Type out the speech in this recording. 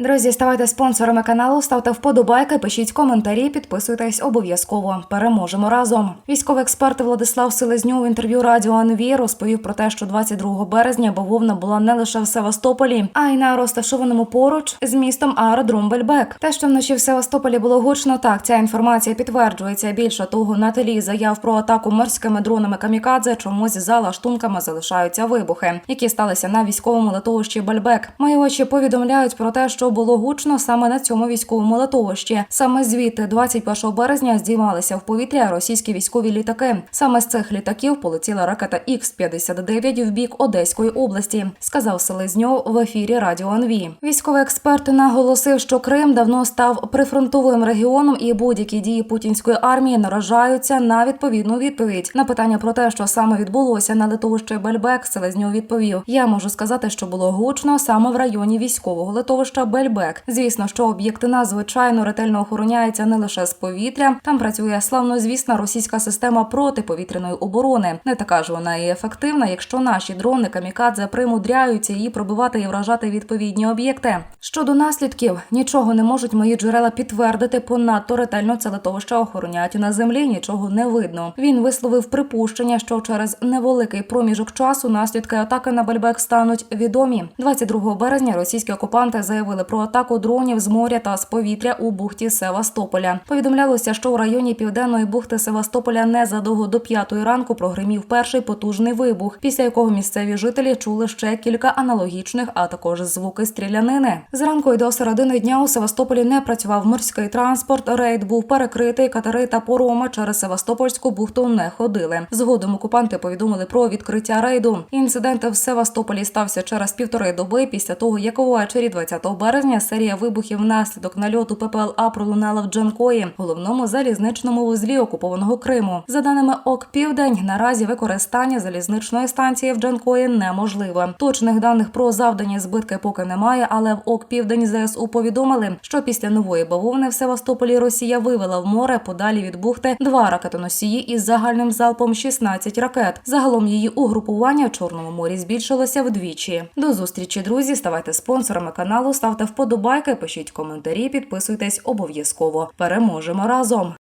Друзі, ставайте спонсорами каналу, ставте вподобайки, пишіть коментарі, підписуйтесь обов'язково. Переможемо разом. Військовий експерт Владислав Селезньов в інтерв'ю радіо АНВІ розповів про те, що 22 березня бавовна була не лише в Севастополі, а й на розташованому поруч з містом аеродром Бельбек. Те, що вночі в Севастополі було гучно, так ця інформація підтверджується. Більше того, на тлі заяв про атаку морськими дронами камікадзе чомусь за лаштунками залишаються вибухи, які сталися на військовому литовищі Бельбек. Мої очі повідомляють про те, що було гучно саме на цьому військовому литовищі. Саме звідти, 21 березня, здіймалися в повітря російські військові літаки. Саме з цих літаків полетіла ракета Х-59 в бік Одеської області, сказав Селезньов в ефірі Радіо НВ. Військовий експерт наголосив, що Крим давно став прифронтовим регіоном, і будь-які дії путінської армії наражаються на відповідну відповідь. На питання про те, що саме відбулося на литовищі Бельбек, Селезньов відповів: Я можу сказати, що було гучно саме в районі військового литовища Бельбек. Звісно, що об'єкти надзвичайно ретельно охороняються не лише з повітря. Там працює славнозвісна російська система протиповітряної оборони. Не така ж вона і ефективна, якщо наші дрони камікадзе примудряються її пробивати і вражати відповідні об'єкти. Щодо наслідків, нічого не можуть мої джерела підтвердити. Понадто ретельно це литовище охороняють на землі. Нічого не видно. Він висловив припущення, що через невеликий проміжок часу наслідки атаки на Бельбек стануть відомі. 22 березня російські окупанти заявили про атаку дронів з моря та з повітря у бухті Севастополя. Повідомлялося, що у районі південної бухти Севастополя незадовго до п'ятої ранку прогримів перший потужний вибух, після якого місцеві жителі чули ще кілька аналогічних, а також звуки стрілянини. Зранку й до середини дня у Севастополі не працював морський транспорт. Рейд був перекритий. Катери та пороми через Севастопольську бухту не ходили. Згодом окупанти повідомили про відкриття рейду. Інцидент в Севастополі стався через півтори доби після того, як увечері 20 березня серія вибухів внаслідок нальоту ППЛА пролунала в Джанкої, головному залізничному вузлі окупованого Криму. За даними ОК Південь, наразі використання залізничної станції в Джанкої неможливе. Точних даних про завдані збитки поки немає, але в ОК Південь ЗСУ повідомили, що після нової бавовни в Севастополі Росія вивела в море подалі від бухти два ракетоносії із загальним залпом 16 ракет. Загалом її угрупування в Чорному морі збільшилося вдвічі. До зустрічі, друзі. Ставайте спонсорами каналу, ставте вподобайки, пишіть коментарі, підписуйтесь обов'язково. Переможемо разом.